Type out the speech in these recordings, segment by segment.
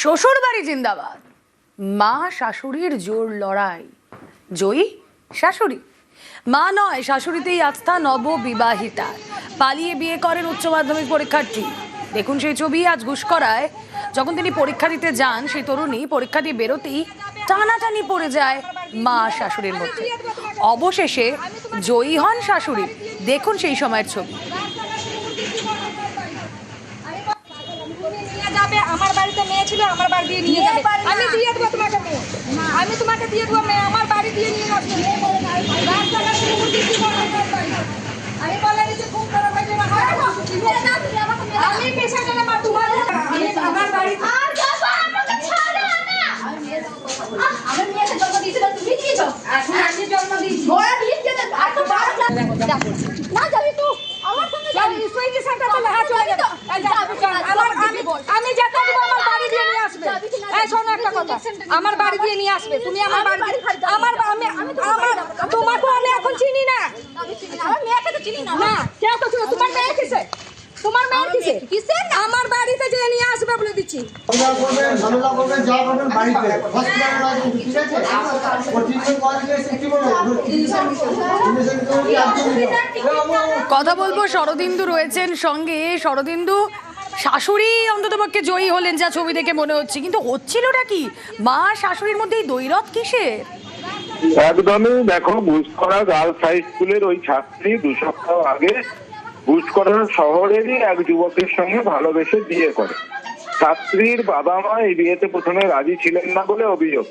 শ্বশুর বাড়ি জিন্দাবাদ। মা শাশুড়ির জোর লড়াই। জয়ী শাশুড়ি। মা নয়, শাশুড়িতেই আস্থা নববিবাহিতা। পালিয়ে বিয়ে করেন উচ্চ মাধ্যমিক পরীক্ষার্থী। দেখুন সেই ছবি আজ ঘুষকরায় যখন তিনি পরীক্ষা দিতে যান, সেই তরুণী পরীক্ষা দিয়ে বেরোতেই টানাটানি পড়ে যায় মা শাশুড়ির মধ্যে। অবশেষে জয়ী হন শাশুড়ি। দেখুন সেই সময়ের ছবি। নিয়ে যাবে আমার বাড়িতে মেয়ে ছিল আমার বাড়ি দিয়ে নিয়ে যাবে। আমি দিয়ে দেবো তোমাকে মেয়ে। আমি তোমাকে দিয়ে দেবো মেয়ে আমার বাড়ি দিয়ে নিয়ে যাবে রাস্তাঘাট মুরগি কি করবে না। আমি বলে দিচ্ছি খুব খারাপ হয়ে যাবে আমি পেশা গেলে মা তোমার আমি আমার বাড়ি এখন আমি জন্ম দিয়েছি চল, সুইগি সেন্টারে লেখা চলে যাবে। এই যা, চল, আমার- আমি- আমি যেতে দেবো আমার বাড়ি দিয়ে নিয়ে আসবে এই শোনো একটা কথা আমার বাড়ি দিয়ে নিয়ে আসবে। তুমি আমার বাড়ি আমার আমি আমার তোমাকে আমি এখন চিনি না। না। কে তো তোমার মেয়ে কিসে? তোমার মেয়ে কিসে? কিসে আমার বাড়িতে যে নিয়ে আসবে বলে দিচ্ছি। ঝামেলা করবেন ঝামেলা করবেন যা করবেন বাড়িতে। হসপিটালে না ঠিক আছে? ট্রিটমেন্ট কি বলব কথা বলব শরদিন্দু রয়েছেন সঙ্গে। শরদিন্দু শাশুড়ি অন্তত পক্ষে জয়ী হলেন যা ছবি দেখে মনে হচ্ছে। কিন্তু হচ্ছিলটা কি? মা শাশুড়ির মধ্যে এই কিসের? একদমই দেখো ঘুষকরা গার্লস হাই স্কুলের ওই ছাত্রী দু সপ্তাহ আগে ঘুষকরা শহরেরই এক যুবকের সঙ্গে ভালোবেসে বিয়ে করে। ছাত্রীর বাবা মা এই বিয়েতে প্রথমে রাজি ছিলেন না বলে অভিযোগ।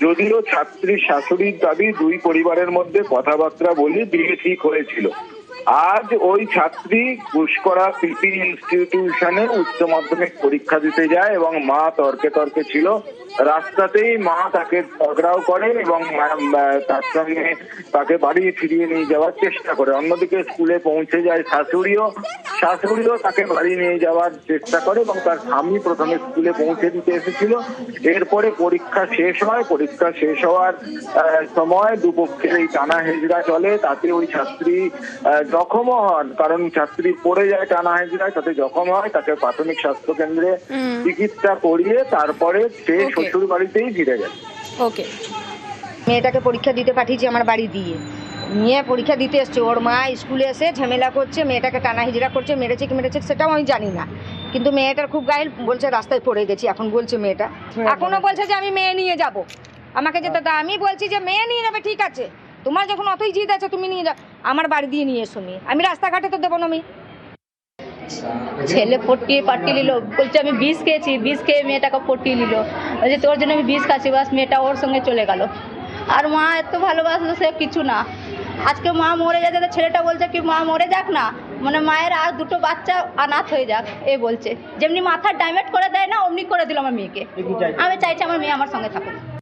যদিও ছাত্রীর শাশুড়ির দাবি দুই পরিবারের মধ্যে কথাবার্তা বলে বিয়ে ঠিক হয়েছিল। আজ ওই ছাত্রী পুষ্করা পিপি ইনস্টিটিউশনে উচ্চ মাধ্যমিক পরীক্ষা দিতে যায় এবং মা তর্কে তর্কে ছিল। রাস্তাতেই মা তাকে ঝগড়াও করে এবং তার সঙ্গে তাকে বাড়ি ফিরিয়ে নিয়ে যাওয়ার চেষ্টা করে। অন্যদিকে স্কুলে পৌঁছে যায় শাশুড়িও। শাশুড়িও তাকে বাড়ি নিয়ে যাওয়ার চেষ্টা করে এবং তার স্বামী প্রথমে স্কুলে পৌঁছে দিতে এসেছিল। এরপরে পরীক্ষা শেষ হয়। পরীক্ষা শেষ হওয়ার সময় দুপক্ষের এই টানা হেজড়া চলে। তাতে ওই ছাত্রী জখমও হন। কারণ ছাত্রী পড়ে যায় টানা হেজড়ায় তাতে জখম হয়। তাকে প্রাথমিক স্বাস্থ্য কেন্দ্রে চিকিৎসা করিয়ে তারপরে সে. শ্বশুর বাড়িতেই ফিরে গেছে ওকে। মেয়েটাকে পরীক্ষা দিতে পাঠিয়েছি আমার বাড়ি দিয়ে। নিয়ে পরীক্ষা দিতে এসছে ওর মা স্কুলে এসে ঝামেলা করছে মেয়েটাকে টানা হিজড়া করছে মেরেছে কি মেরেছে সেটাও আমি জানি না। কিন্তু মেয়েটার খুব গায়ে বলছে রাস্তায় পড়ে গেছি এখন বলছে মেয়েটা। এখনও বলছে যে আমি মেয়ে নিয়ে যাব। আমাকে যেতে দাও। আমি বলছি যে মেয়ে নিয়ে যাবে ঠিক আছে। তোমার যখন অতই জিদ আছে তুমি নিয়ে যাও। আমার বাড়ি দিয়ে নিয়ে এসো মেয়ে। আমি রাস্তাঘাটে তো দেবো না মেয়ে। ছেলে পটিয়ে পাঠিয়ে নিল। বলছে আমি বিষ খেয়েছি বিষ খেয়ে মেয়েটাকে পটিয়ে নিল। বলছে তোর জন্য আমি বিষ খাচ্ছি বাস মেয়েটা ওর সঙ্গে চলে গেল। আর মা এত ভালোবাসলো সে কিছু না। আজকে মা মরে যাচ্ছে তো ছেলেটা বলছে কি মা মরে যাক না মানে মায়ের আর দুটো বাচ্চা অনাথ হয়ে যাক এ বলছে। যেমনি মাথার ডাইমেট করে দেয় না অমনি করে দিল আমার মেয়েকে। আমি চাইছি আমার মেয়ে আমার সঙ্গে থাকুক।